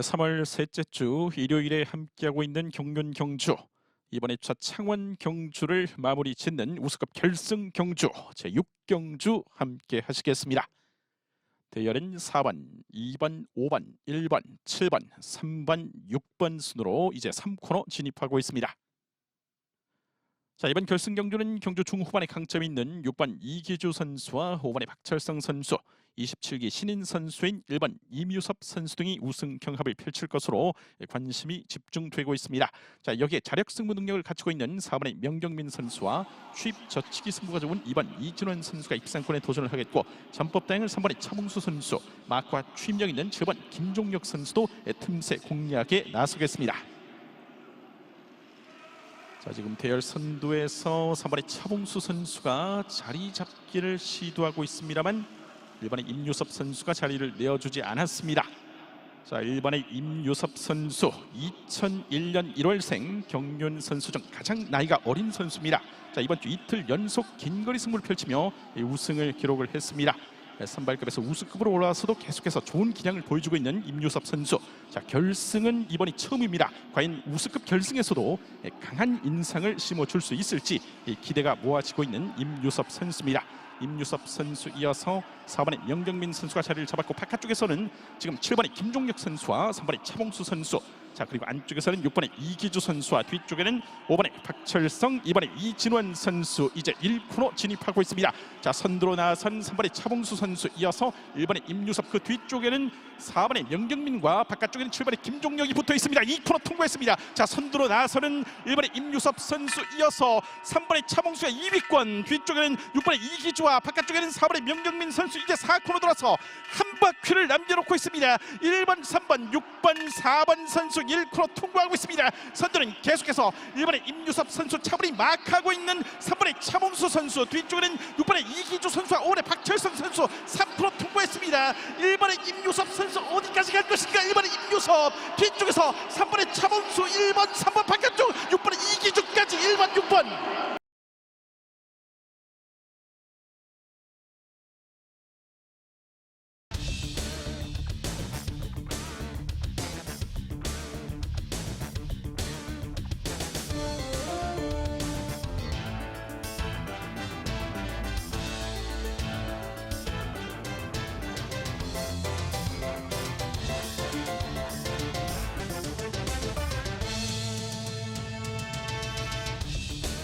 3월 셋째 주 일요일에 함께하고 있는 경륜 경주 이번에 첫 창원 경주를 마무리 짓는 우승급 결승 경주 제 6경주 함께 하시겠습니다. 대열은 4번, 2번, 5번, 1번, 7번, 3번, 6번 순으로 이제 3코너 진입하고 있습니다. 자 이번 결승 경주는 경주 중후반에 강점이 있는 6번 이기주 선수와 5번의 박철성 선수 27기 신인 선수인 1번 이뮤섭 선수 등이 우승 경합을 펼칠 것으로 관심이 집중되고 있습니다. 자 여기에 자력 승부 능력을 갖추고 있는 4번의 명경민 선수와 취입 저치기 승부가 좋은 2번 이진원 선수가 입상권에 도전을 하겠고 전법다행을 3번의 차봉수 선수 마크와 취입력 있는 7번 김종혁 선수도 틈새 공략에 나서겠습니다. 자 지금 대열 선두에서 3번의 차봉수 선수가 자리 잡기를 시도하고 있습니다만 1번의 임유섭 선수가 자리를 내어주지 않았습니다. 자 1번의 임유섭 선수 2001년 1월생 경륜 선수 중 가장 나이가 어린 선수입니다. 자 이번 주 이틀 연속 긴거리 승부를 펼치며 이 우승을 기록을 했습니다. 선발급에서 우승급으로 올라와서도 계속해서 좋은 기량을 보여주고 있는 임유섭 선수. 자 결승은 이번이 처음입니다. 과연 우승급 결승에서도 강한 인상을 심어줄 수 있을지 이 기대가 모아지고 있는 임유섭 선수입니다. 임유섭 선수 이어서 4번의 명경민 선수가 자리를 잡았고 바깥쪽에서는 지금 7번의 김종혁 선수와 3번의 차봉수 선수 자 그리고 안쪽에서는 6번의 이기주 선수와 뒤쪽에는 5번의 박철성, 2번의 이진원 선수 이제 1코너 진입하고 있습니다. 자 선두로 나선 3번의 차봉수 선수 이어서 1번의 임유섭 그 뒤쪽에는 4번의 명경민과 바깥쪽에는 7번의 김종혁이 붙어 있습니다. 2코너 통과했습니다. 자 선두로 나서는 1번의 임유섭 선수 이어서 3번의 차봉수가 2위권 뒤쪽에는 6번의 이기주와 바깥쪽에는 4번의 명경민 선수 이제 4코너 돌아서 한 바퀴를 남겨놓고 있습니다. 1번, 3번, 6번, 4번 선수 1코너 통과하고 있습니다. 선두는 계속해서 1번의 임유섭 선수 차분히 마크하고 있는 3번의 차봉수 선수 뒤쪽에는 6번의 이기주 선수와 5번의 박철성 선수 3코너 통과했습니다. 1번의 임유섭 선수 어디까지 갈 것인가 1번의 임유섭 뒤쪽에서 3번의 차봉수 1번, 3번 바깥쪽 6번의 이기주까지 1번, 6번